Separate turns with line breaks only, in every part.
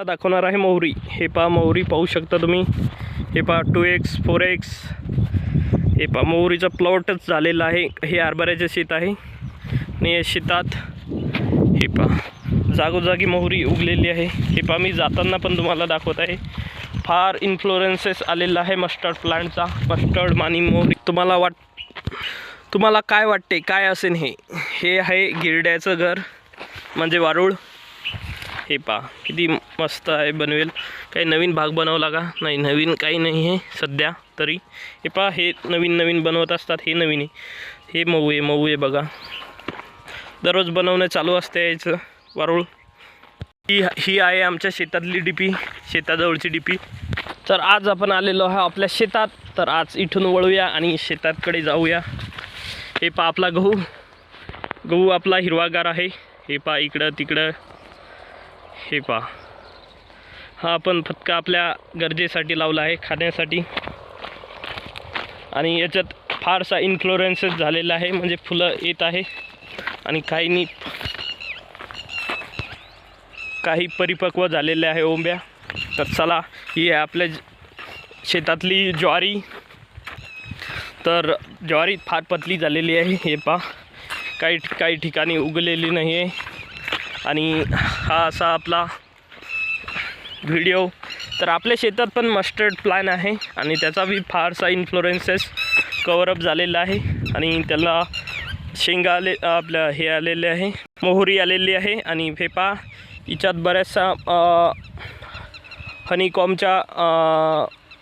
आता दाखवणार आहे मोहरी. हे पहा मोहरी पाहू शकता तुम्ही. हे पहा टू एक्स फोर एक्स हे पहा मोहरीचा प्लॉटच झालेला आहे. हे हरभऱ्याचे शेत आहे. आणि या शेतात हे पहा जागोजागी मोहरी उगलेली आहे. हे पहा मी जाताना पण तुम्हाला दाखवत आहे. फार इन्फ्लुएन्सेस आलेला आहे मस्टर्ड प्लांटचा मस्टर्ड मानी मोहरी. तुम्हाला वाट तुम्हाला काय वाटते? काय असेल हे? हे आहे गिरड्याचं घर म्हणजे वारुळ. हे पहा. किती मस्त आहे बनवेल. काही नवीन भाग बनवला का नाही नवीन काही नाही आहे सध्या तरी. हे पहा हे नवीन नवीन बनवत असतात. हे नवीन आहे. हे मऊ आहे मऊ आहे बघा. दररोज बनवणं चालू असते याचं. वारुळ. ही ही आहे आमच्या शेतातली डीपी शेताजवळची डीपी. तर आज आपण आलेलो आहे आपल्या शेतात. तर आज इथून वळूया आणि शेतातकडे जाऊया. हे पहा आपला गहू. गहू आपला हिरवागार आहे. हे पहा इकडं तिकडं. हे पहा. हा आपण फटका आपल्या गरजेसाठी लावला आहे खाण्यासाठी. आणि याच्यात फारसा इन्फ्लुएन्सेस झालेला आहे म्हणजे फुलं येत आहे. आणि काहींनी काही परिपक्व झालेले आहे ओंब्या. तर चला ही आहे आपल्या शेतातली ज्वारी. तर ज्वारी फार पतली झालेली आहे हे पहा. काही काही ठिकाणी उगलेली नाही आहे आणि हा असा आपला व्हिडिओ तर आपल्या शेतात पण मस्टर्ड प्लॅन आहे आणि त्याचा बी फारसा इन्फ्लुएन्सेस कवरअप झालेला आहे. आणि त्याला शेंगा आले आपल्या हे आलेले आहे मोहरी आलेली आहे आणि फेपा हिच्यात बऱ्याचशा हनीकॉमच्या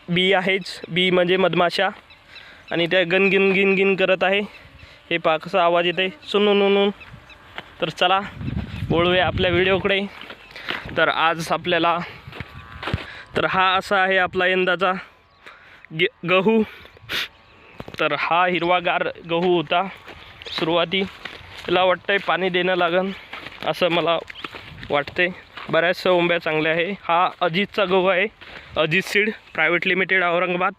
बी आहेच. बी म्हणजे मधमाशा. आणि त्या गनगिन गिन गिन करत आहे. हे पा कसा आवाज येते सुनून तर चला वळूया आपल्या व्हिडिओकडे. तर आज आपल्याला तर हा असा आहे आपला यंदाचा गे गहू. तर हा हिरवागार गहू होता. सुरुवाती त्याला आहे पाणी देणं लागन असं मला वाटते बऱ्याचशा ओंब्या चांगल्या आहे. हा अजितचा गहू आहे. Ajit seed private limited Aurangabad.